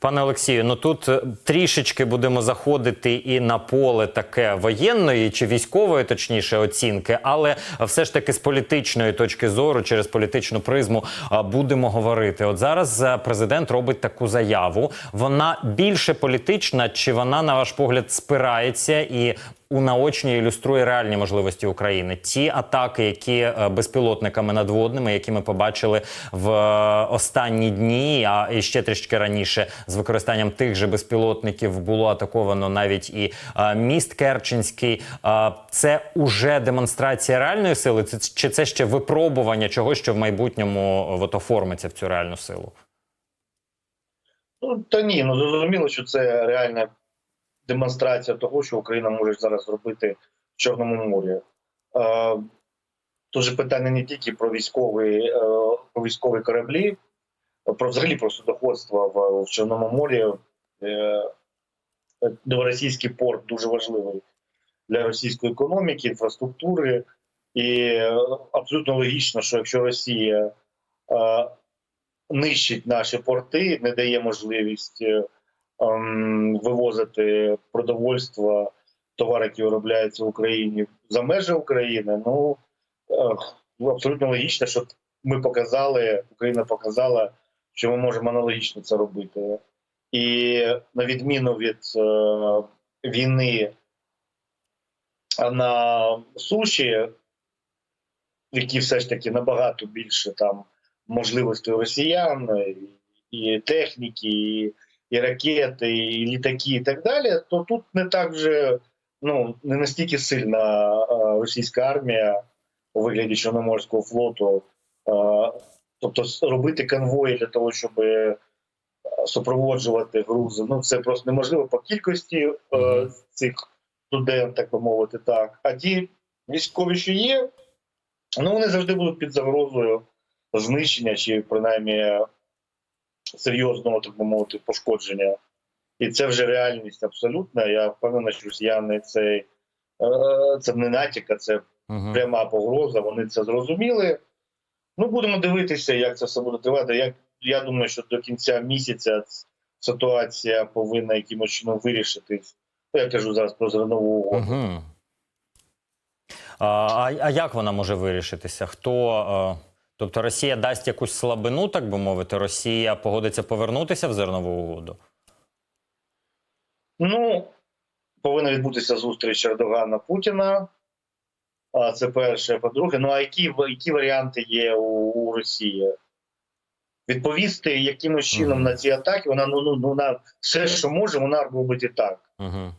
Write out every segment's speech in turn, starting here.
Пане Олексію, ну тут е, трішечки будемо заходити і на поле таке воєнної чи військової, точніше, оцінки, але все ж таки з політичної точки зору, через політичну призму будемо говорити. От зараз е, президент робить таку заяву. Вона більше політична, чи вона, на ваш погляд, спирається і унаочнює ілюструє реальні можливості України. Ті атаки, які е, безпілотниками надводними, які ми побачили в е, останні дні, а і ще трішки раніше з використанням тих же безпілотників було атаковано навіть і е, міст Керченський. Це уже демонстрація реальної сили, чи це ще випробування чогось, що в майбутньому от оформиться в цю реальну силу? Ну та ні, ну зрозуміло, що це реальна демонстрація того, що Україна може зараз зробити в Чорному морі. Е, же питання не тільки про військові, е, про військові кораблі, про взагалі про судоходство в, в Чорному морі. Е, Новоросійський порт дуже важливий для російської економіки, інфраструктури. І абсолютно логічно, що якщо Росія нищить наші порти, не дає можливість вивозити продовольство, товари, які виробляються в Україні за межі України. Ну е, абсолютно логічно, що ми показали, Україна показала, що ми можемо аналогічно це робити. І на відміну від е, війни на суші, в якій все ж таки набагато більше там можливостей росіян, і, і техніки, і, і ракети, і літаки, і так далі, то тут не так вже ну не настільки сильна російська армія у вигляді Чорноморського флоту. Тобто робити конвої для того, щоб е, супроводжувати грузи, ну це просто неможливо по кількості е, цих студентів, так би мовити, так. А ті військові, що є, ну вони завжди будуть під загрозою знищення чи принаймні серйозного, так би мовити, пошкодження. І це вже реальність абсолютна. Я впевнений, що росіяни це, е, це не натяк, а це пряма погроза. Вони це зрозуміли. Ну, будемо дивитися, як це все буде тривати. Я, я думаю, що до кінця місяця ситуація повинна якимось чином вирішитись. Ну, Я кажу зараз про зернову угоду. Угу. А, а, а як вона може вирішитися? Хто. Тобто Росія дасть якусь слабину, так би мовити, Росія погодиться повернутися в зернову угоду? Ну, повинна відбутися зустріч Ердогана Путіна. А це перше. По-друге, ну а які, які варіанти є у, у Росії? Відповісти якимось чином Мгм. на ці атаки, вона ну, ну, ну на все, що може, вона робить і так.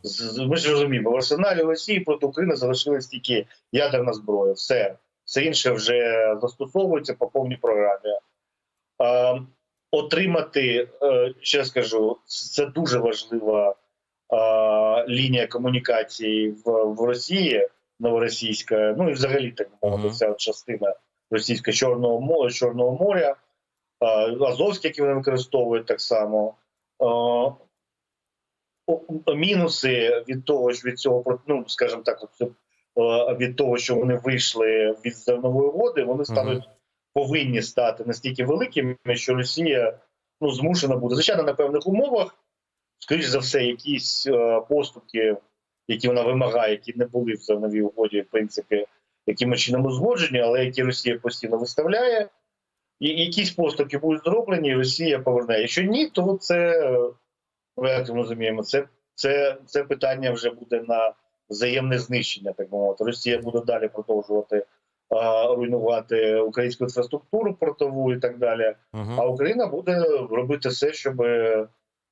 З- з- Ми ж розуміємо, в арсеналі Росії проти України залишилась тільки ядерна зброя. Все, все інше вже застосовується по повній програмі. Е, отримати, е, ще скажу, це дуже важлива е, лінія комунікації в, в Росії, новоросійська, ну і взагалі так мовити, ця от частина російська Чорного моря, Чорного моря, е, Азовське, які вони використовують так само. Е, мінуси від того, що від цього ну, скажімо так, від того, що вони вийшли від зернової води, вони стануть повинні стати настільки великими, що Росія ну змушена буде звичайно на певних умовах. Скоріш за все, якісь е, поступки, які вона вимагає, які не були в зерновій угоді, в принципі, якимось чином узгоджені, але які Росія постійно виставляє. І якісь поступки будуть зроблені, і Росія поверне. Якщо ні, то це е, ми розуміємо, це, це, це питання вже буде на взаємне знищення, так би мовити. Росія буде далі продовжувати а, руйнувати українську інфраструктуру портову і так далі. А Угу. Україна буде робити все, щоб е,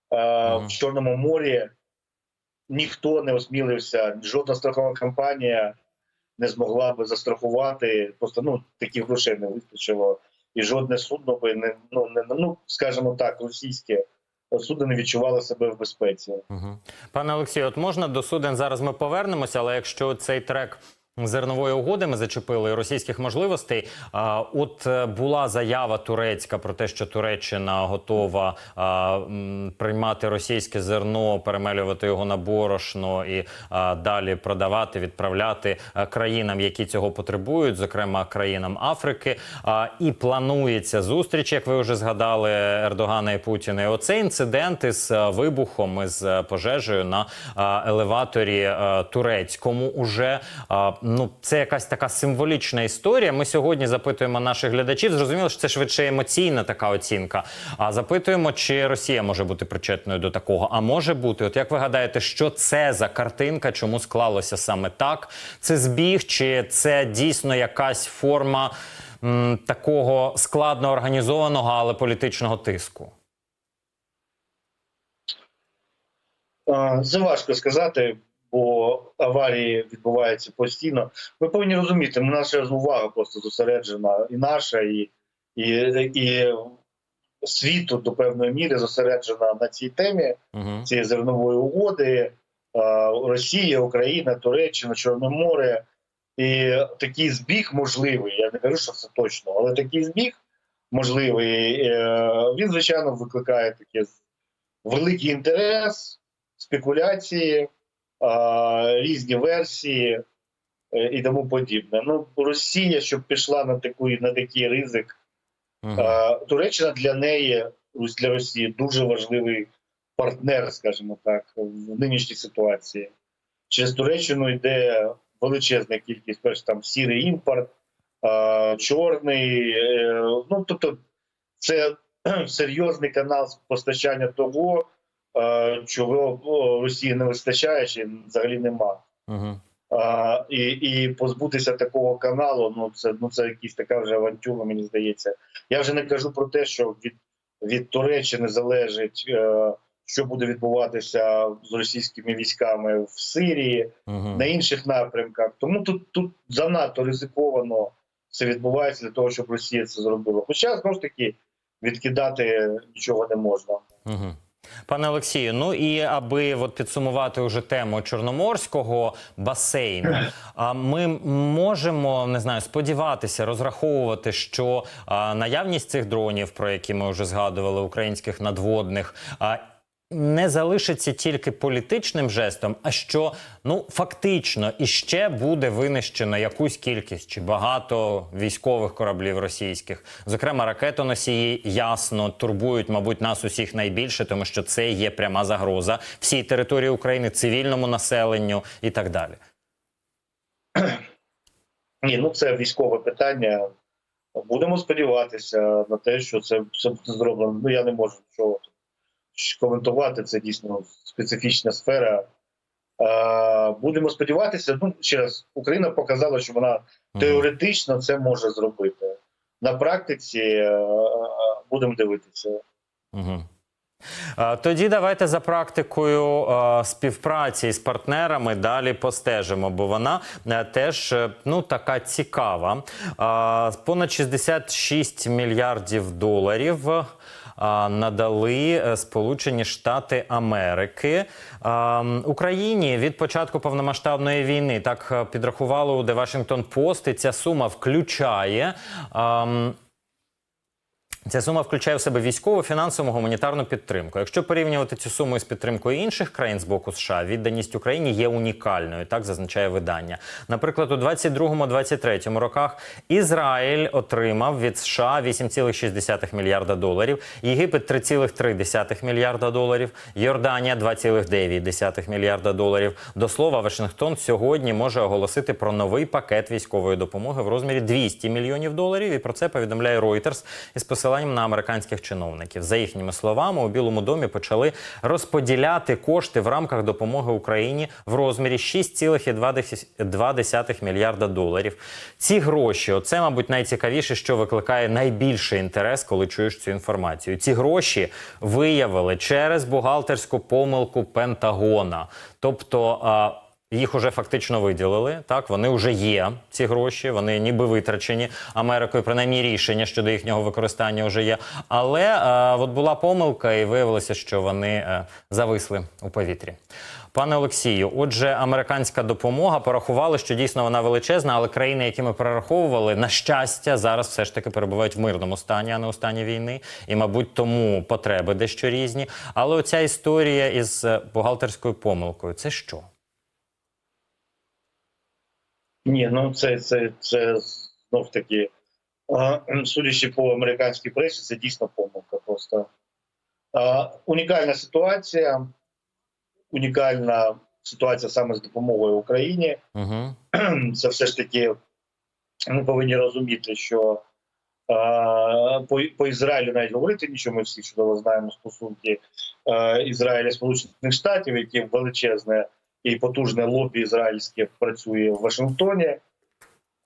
а, Мгм. в Чорному морі ніхто не осмілився, жодна страхова компанія не змогла би застрахувати. Просто ну таких грошей не вистачило, і жодне судно би не ну не ну скажімо так, російське судно не відчувало себе в безпеці. Угу. Пане Олексію, от можна до суден зараз ми повернемося, але якщо цей трек Зернової угоди ми зачепили російських можливостей. От е, була заява турецька про те, що Туреччина готова приймати російське зерно, перемелювати його на борошно і далі продавати, відправляти е, країнам, які цього потребують, зокрема країнам Африки. І планується зустріч, як ви вже згадали, Ердогана і Путіна. І оцей інцидент із е, вибухом із пожежею на елеваторі турецькому уже ну це якась така символічна історія. Ми сьогодні запитуємо наших глядачів. Зрозуміло, що це швидше емоційна така оцінка. А запитуємо, чи Росія може бути причетною до такого. А може бути, от як ви гадаєте, що це за картинка? Чому склалося саме так? Це збіг, чи це дійсно якась форма м, такого складно організованого, але політичного тиску? А, Це важко сказати, бо аварії відбуваються постійно. Ми повинні розуміти, у нас зараз увага просто зосереджена, і наша, і, і, і світу до певної міри зосереджена на цій темі Угу. цієї зернової угоди. Росія, Україна, Туреччина, Чорне море. І такий збіг можливий. Я не кажу, що це точно, але такий збіг можливий. е, Він, звичайно, викликає таке великий інтерес, спекуляції, різні версії е, і тому подібне. Ну, Росія, щоб пішла на такий, на такий ризик, Угу. Туреччина для неї, для Росії, дуже важливий партнер, скажімо так, в нинішній ситуації. Через Туреччину йде величезна кількість, перш там сірий імпорт, чорний. е, Ну тобто, це серйозний канал постачання того, чого Росії не вистачає, чи взагалі нема. Угу. А, і, і позбутися такого каналу, ну це ну це якась така вже авантюра, мені здається. Я вже не кажу про те, що від, від Туреччини залежить, е, що буде відбуватися з російськими військами в Сирії, Угу. на інших напрямках. Тому тут, тут занадто ризиковано це відбувається для того, щоб Росія це зробила. Хоча знову ж таки відкидати нічого не можна. Угу. Пане Олексію, ну і аби от підсумувати уже тему чорноморського басейну, ми можемо не знаю, сподіватися, розраховувати, що наявність цих дронів, про які ми вже згадували, українських надводних. Не залишиться тільки політичним жестом, а що ну фактично іще буде винищено якусь кількість чи багато військових кораблів російських, зокрема ракетоносії, ясно турбують, мабуть, нас усіх найбільше, тому що це є пряма загроза всій території України, цивільному населенню і так далі. Ні, ну це військове питання. Будемо сподіватися на те, що це все буде зроблено. Ну я не можу нічого коментувати. Це дійсно специфічна сфера. Е, Будемо сподіватися. Ну ще раз, Україна показала, що вона теоретично це може зробити. На практиці е, будемо дивитися. Угу. Тоді давайте за практикою е, співпраці з партнерами далі постежимо, бо вона е, теж е, ну така цікава. Е, Понад 66 мільярдів доларів. Е, Надали е, Сполучені Штати Америки Е, Україні від початку повномасштабної війни. Так підрахували, підрахувало у The Washington Post. І ця сума включає Ця сума включає в себе військову, фінансову, гуманітарну підтримку. Якщо порівнювати цю суму із підтримкою інших країн з боку США, відданість Україні є унікальною. Так зазначає видання. Наприклад, у 22-23 роках Ізраїль отримав від США 8,6 мільярда доларів, Єгипет 3,3 мільярда доларів, Йорданія 2,9 мільярда доларів. До слова, Вашингтон сьогодні може оголосити про новий пакет військової допомоги в розмірі 200 мільйонів доларів. І про це повідомляє Reuters із посиланням на американських чиновників. За їхніми словами, у Білому домі почали розподіляти кошти в рамках допомоги Україні в розмірі 6,2 мільярда доларів. Ці гроші, оце, мабуть, найцікавіше, що викликає найбільший інтерес, коли чуєш цю інформацію. Ці гроші виявили через бухгалтерську помилку Пентагона. Тобто. Їх уже фактично виділили. Так, вони вже є. Ці гроші, вони ніби витрачені Америкою. Принаймні рішення щодо їхнього використання вже є. Але е, от була помилка, і виявилося, що вони е, зависли у повітрі. Пане Олексію, отже, американська допомога порахували, що дійсно вона величезна, але країни, які ми перераховували, на щастя, зараз все ж таки перебувають в мирному стані, а не у стані війни. І, мабуть, тому потреби дещо різні. Але оця історія із е, бухгалтерською помилкою це що? Ні, ну це, це, це знов таки, а, судячи по американській пресі, це дійсно помилка просто. А, унікальна ситуація, унікальна ситуація саме з допомогою Україні. Угу. Це все ж таки ми повинні розуміти, що а, по, по Ізраїлю навіть говорити нічого, ми всі чудово знаємо стосунки а, Ізраїля Сполучених Штатів, які величезне і потужне лобі ізраїльське працює в Вашингтоні.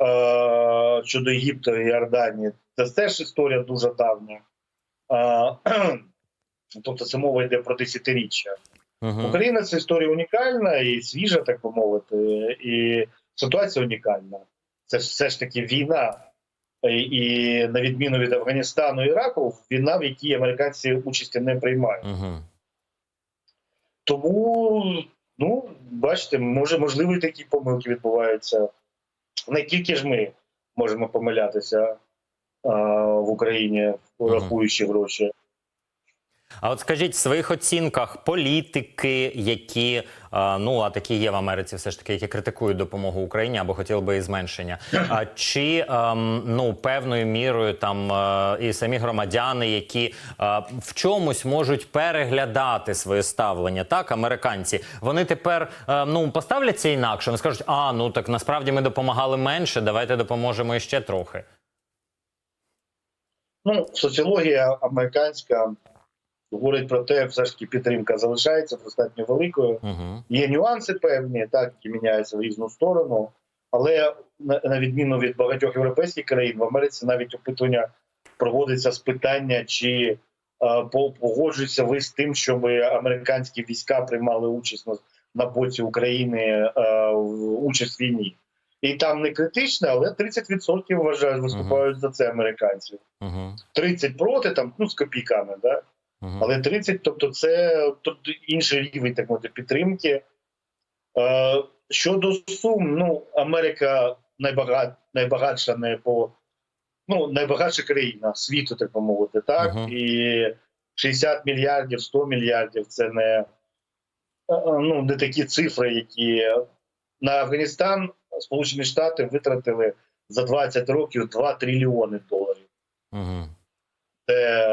Е, щодо Єгипту і Йорданії, це теж історія дуже давня. Е, тобто це мова йде про десятиріччя. Угу. Україна це історія унікальна і свіжа, так би мовити, і ситуація унікальна. Це все ж таки війна. І, і на відміну від Афганістану і Іраку, війна, в якій американці участі не приймають. Угу. Тому, ну, бачите, може, можливо, і такі помилки відбуваються. Не тільки ж ми можемо помилятися а, в Україні, рахуючи гроші. А от скажіть в своїх оцінках політики, які ну а такі є в Америці, все ж таки, які критикують допомогу Україні або хотіли би її зменшення. А чи ем, ну певною мірою там е, і самі громадяни, які е, в чомусь можуть переглядати своє ставлення, так американці, вони тепер е, ну поставляться інакше. Вони скажуть, а ну так насправді ми допомагали менше, давайте допоможемо іще трохи. Ну, соціологія американська говорить про те, все ж таки підтримка залишається достатньо великою. Угу. Є нюанси певні, так, які міняються в різну сторону, але на, на відміну від багатьох європейських країн, в Америці навіть опитування проводиться з питання, чи е, погоджуються ви з тим, щоб американські війська приймали участь на, на боці України е, в участь в війні. І там не критично, але 30% вважають, виступають за це американців. Угу. 30 проти, там ну з копійками, да? Але 30, тобто це тобто інший рівень так мовити, підтримки. Е, щодо сум, ну Америка найбагат, найбагатша не по ну найбагатша країна світу, так би мовити, так Мгм. і 60 мільярдів, 100 мільярдів це не, е, ну, не такі цифри, які на Афганістан Сполучені Штати витратили за 20 років 2 трильйони доларів Угу. це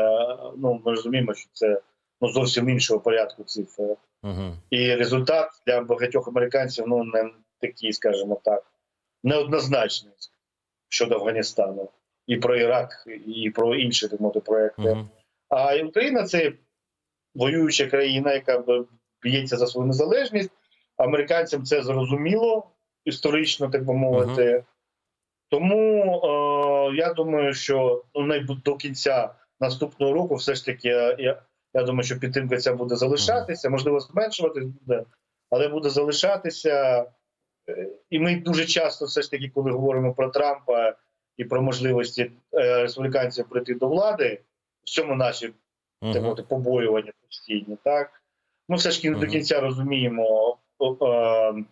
ну ми розуміємо, що це ну зовсім іншого порядку цифри. Угу. І результат для багатьох американців ну не такий, скажімо так, неоднозначний щодо Афганістану і про Ірак, і про інші так мовити, проекти. Угу. А і Україна це воююча країна, яка б'ється за свою незалежність. Американцям це зрозуміло історично, так би мовити. Тому е, я думаю, що ну, до кінця наступного року, все ж таки, я, я, я думаю, що підтримка ця буде залишатися, можливо, зменшуватись буде, але буде залишатися. Е, І ми дуже часто, все ж таки, коли говоримо про Трампа і про можливості е, республіканців прийти до влади, в цьому наші так мовити, побоювання постійні, так? Ми все ж таки до кінця розуміємо, е,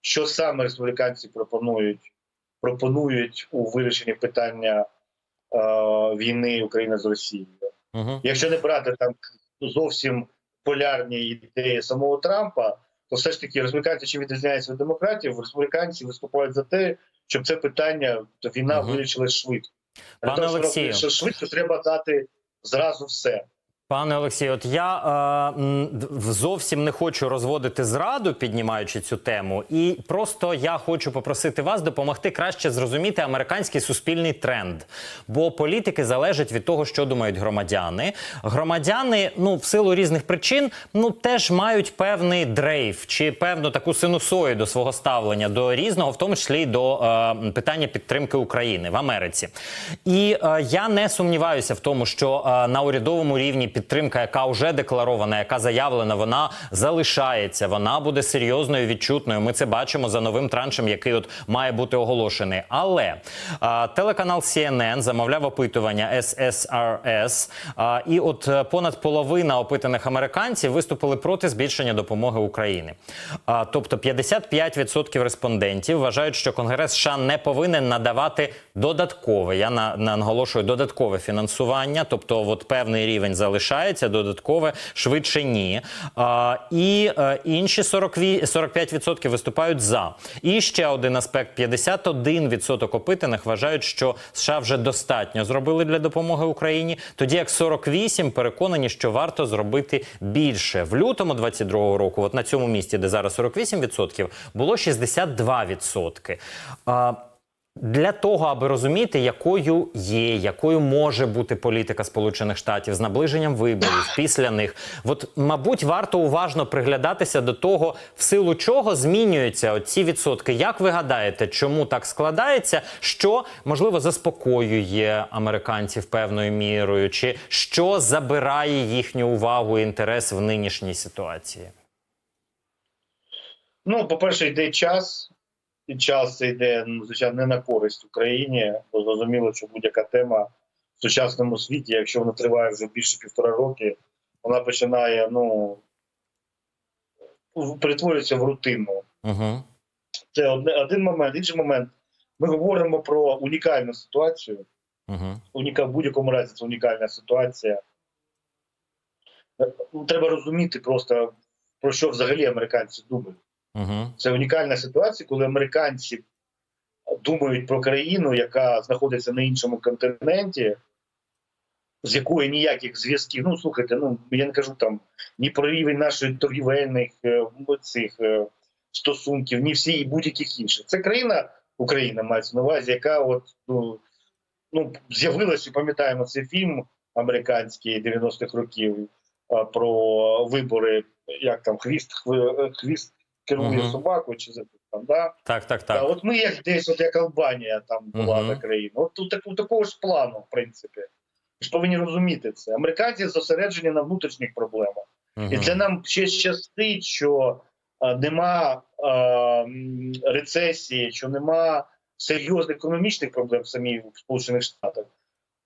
що саме республіканці пропонують, пропонують у вирішенні питання е, війни України з Росією. Угу. Якщо не брати там зовсім полярні ідеї самого Трампа, то все ж таки республіканці чим відрізняються від демократів, республіканці виступають за те, щоб це питання війна Мгм. вирішилась швидко. Пане Олексію. швидко, треба дати зразу все. Пане Олексію, от я е, зовсім не хочу розводити зраду, піднімаючи цю тему, і просто я хочу попросити вас допомогти краще зрозуміти американський суспільний тренд. Бо політики залежать від того, що думають громадяни. Громадяни, ну в силу різних причин, ну теж мають певний дрейф чи певну таку синусоїду свого ставлення до різного, в тому числі до е, питання підтримки України в Америці. І е, я не сумніваюся в тому, що е, на урядовому рівні підтримка, яка вже декларована, яка заявлена, вона залишається. Вона буде серйозною, відчутною. Ми це бачимо за новим траншем, який от має бути оголошений. Але а, телеканал CNN замовляв опитування SSRS, а, і от е, понад половина опитаних американців виступили проти збільшення допомоги Україні. А, тобто 55% респондентів вважають, що Конгрес США не повинен надавати додаткове. Я на, на- наголошую додаткове фінансування, тобто от певний рівень залишається, додаткове швидше ні. А, і е, інші 40, 45% виступають за. І ще один аспект: 51% опитаних вважають, що США вже достатньо зробили для допомоги Україні, тоді як 48% переконані, що варто зробити більше. В лютому 22-го року, от на цьому місці, де зараз 48%, було 62%. А, для того, аби розуміти, якою є, якою може бути політика Сполучених Штатів з наближенням виборів після них, от мабуть, варто уважно приглядатися до того, в силу чого змінюються ці відсотки. Як ви гадаєте, чому так складається? Що можливо заспокоює американців певною мірою, чи що забирає їхню увагу і інтерес в нинішній ситуації? Ну, по-перше, йде час, і час йде, ну, звичайно, не на користь Україні, бо зрозуміло, що будь-яка тема в сучасному світі, якщо вона триває вже більше півтора роки, вона починає, ну, перетворюється в рутину. Угу. Це одне, один момент. Інший момент. Ми говоримо про унікальну ситуацію. Угу. Уніка, в будь-якому разі це унікальна ситуація. Е, ну, Треба розуміти просто, про що взагалі американці думають. Угу. Це унікальна ситуація, коли американці думають про країну, яка знаходиться на іншому континенті, з якої ніяких зв'язків. Ну, слухайте, ну я не кажу там ні про рівень наших торгівельних е, цих е, стосунків, ні всі і будь-яких інших. Це країна, Україна мається на увазі, яка от ну, ну з'явилася, пам'ятаємо цей фільм американський 90-х років про вибори, як там хвіст хви- хвіст керує Мгм. собакою, чи за там, да? Так, так, Та, так. от ми як десь, от як Албанія там була Мгм. на країну. От у, так, у такого ж плану, в принципі. Ви ж повинні розуміти це. Американці зосереджені на внутрішніх проблемах. Мгм. І це нам ще щастить, що а, нема а, рецесії, що нема серйозних економічних проблем в самій Сполучених Штатах.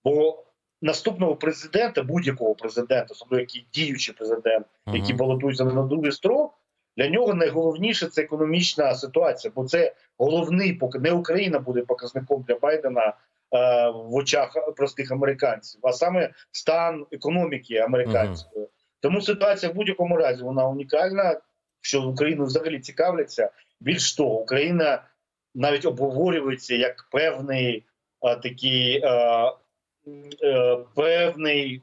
Бо наступного президента, будь-якого президента, особливо який діючий президент, Мгм. який балотується на другий строк, для нього найголовніше це економічна ситуація, бо це головний поки не Україна буде показником для Байдена е, в очах простих американців, а саме стан економіки американської. Тому ситуація в будь-якому разі вона унікальна, що Україну взагалі цікавляться. Більш того, Україна навіть обговорюється як певний а, такий е, е, певний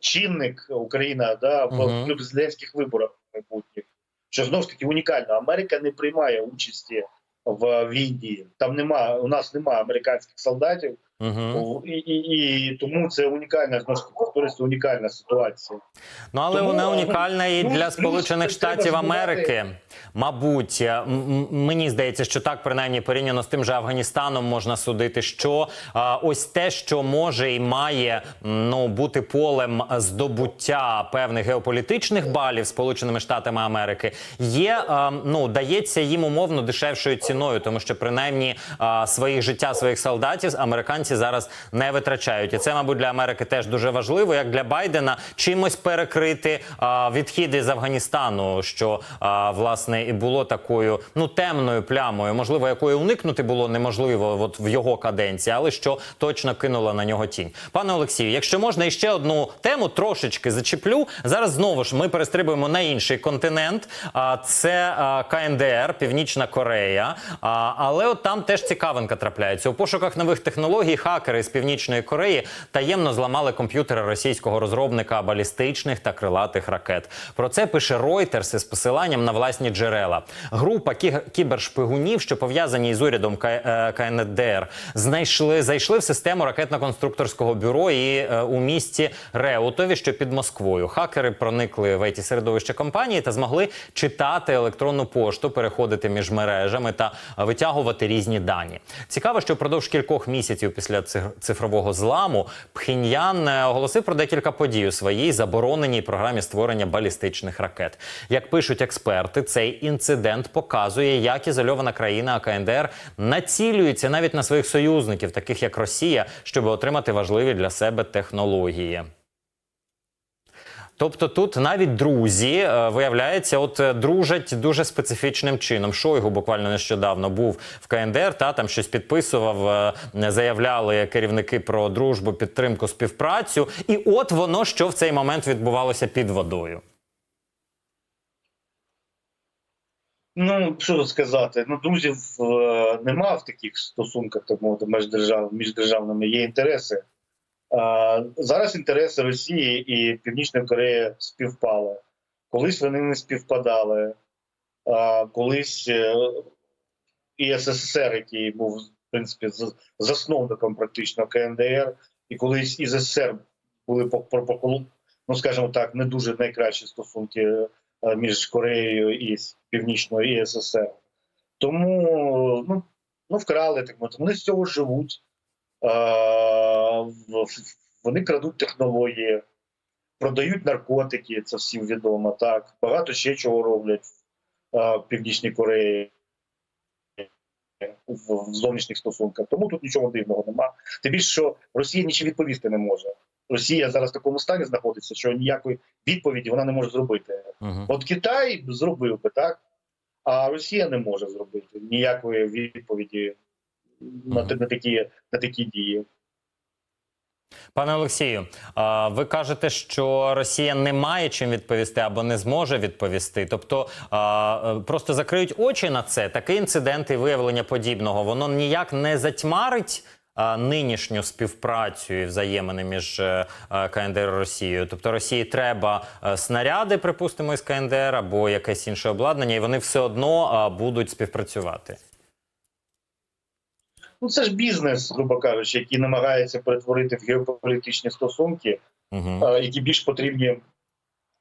чинник Україна да, в в президентських виборах майбутніх. Що знову ж таки унікально. Америка не приймає участі в війні. Там немає у нас немає американських солдатів, Мгм. і, і, і тому це унікальна знову повторюється унікальна ситуація. Ну але Тому, вона ну, унікальна і плюс- для Сполучених Штатів. Америки. Мабуть, е, мені здається, що так принаймні порівняно з тим же Афганістаном можна судити, що а, ось те, що може і має ну бути полем здобуття певних геополітичних балів Сполученими Штатами Америки, є а, ну дається їм умовно дешевшою ціною, тому що принаймні а, своїх життя своїх солдатів американці зараз не витрачають, і це, мабуть, для Америки теж дуже важливо, як для Байдена чимось перекрити а, відхід з Афганістану, що а, власне і було такою ну темною плямою, можливо, якої уникнути було неможливо от в його каденції, але що точно кинула на нього тінь. Пане Олексію, якщо можна, іще одну тему трошечки зачеплю. Зараз знову ж ми перестрибуємо на інший континент. А це КНДР, Північна Корея. А, але от там теж цікавинка трапляється. У пошуках нових технологій хакери з Північної Кореї таємно зламали комп'ютери російського розробника балістичних та крилатих ракет. Про це пише Reuters із посиланням на власні джерела. Група кібершпигунів, що пов'язані із урядом е, КНДР, знайшли зайшли в систему ракетно-конструкторського бюро і е, у місті Реутові, що під Москвою. Хакери проникли в it середовище компанії та змогли читати електронну пошту, переходити між мережами та витягувати різні дані. Цікаво, що впродовж кількох місяців після після ци- цифрового зламу, Пхіньян е, оголосив про декілька подій у своїй забороненій програмі створення балістичних ракет. Як пишуть експерти, цей інцидент показує, як ізольована країна КНДР націлюється навіть на своїх союзників, таких як Росія, щоб отримати важливі для себе технології. Тобто тут навіть друзі, е, виявляється, от е, дружать дуже специфічним чином. Шойгу буквально нещодавно був в КНДР, та там щось підписував, е, заявляли керівники про дружбу, підтримку, співпрацю. І от воно що в цей момент відбувалося під водою. Ну, що сказати? Ну, друзів е, нема в таких стосунках, так між держав, між державними є інтереси. Зараз інтереси Росії і Північної Кореї співпали. Колись вони не співпадали. Колись е, і СССР, який був, в принципі, засновником практично КНДР, і колись із СССР були по ну, скажімо так, не дуже найкращі стосунки е, між Кореєю і Північною і СССР. Тому ну, ну вкрали так. Вони з цього живуть. Вони крадуть технології, продають наркотики, це всім відомо. Так багато ще чого роблять в Північній Кореї. В, зовнішніх стосунках, тому тут нічого дивного нема. Тим більше, що Росія нічим відповісти не може. Росія зараз в такому стані знаходиться, що ніякої відповіді вона не може зробити. Угу. От Китай зробив би так, а Росія не може зробити ніякої відповіді на, Мгм. та- на, такі, на такі дії. Пане Олексію, ви кажете, що Росія не має чим відповісти або не зможе відповісти. Тобто е, просто закриють очі на це. Такий інцидент і виявлення подібного воно ніяк не затьмарить. Нинішню співпрацю і взаємини між е, е, КНДР і Росією, тобто Росії треба снаряди, припустимо, із КНДР або якесь інше обладнання, і вони все одно будуть співпрацювати. Ну це ж бізнес, грубо кажучи, який намагається перетворити в геополітичні стосунки, Угу. е, які більш потрібні.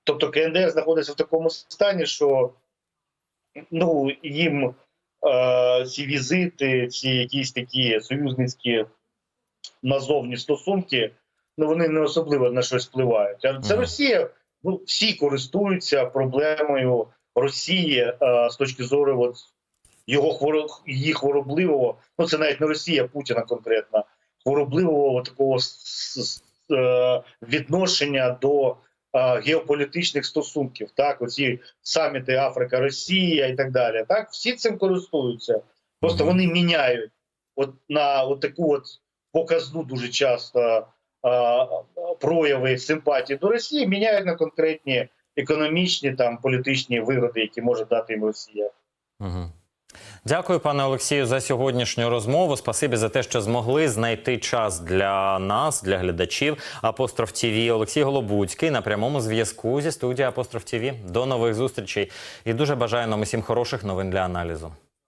Тобто КНДР знаходиться в такому стані, що ну, їм е, ці візити, ці якісь такі союзницькі назовні стосунки, ну вони не особливо на щось впливають. А це. Росія, ну всі користуються проблемою Росії е, з точки зору от, його хворо, її хворобливого, ну це навіть не Росія, Путіна конкретно, хворобливого такого е, відношення до е, геополітичних стосунків. Так, оці саміти Африка, Росія і так далі. Так, всі цим користуються. Просто вони міняють от на от таку от показну дуже часто е, прояви симпатії до Росії, міняють на конкретні економічні там політичні вигоди, які може дати їм Росія. Угу. Дякую, пане Олексію, за сьогоднішню розмову. Спасибі за те, що змогли знайти час для нас, для глядачів. Апостроф ТВ Олексій Голобуцький на прямому зв'язку зі студії Апостроф ТВ. До нових зустрічей і дуже бажаю нам усім хороших новин для аналізу.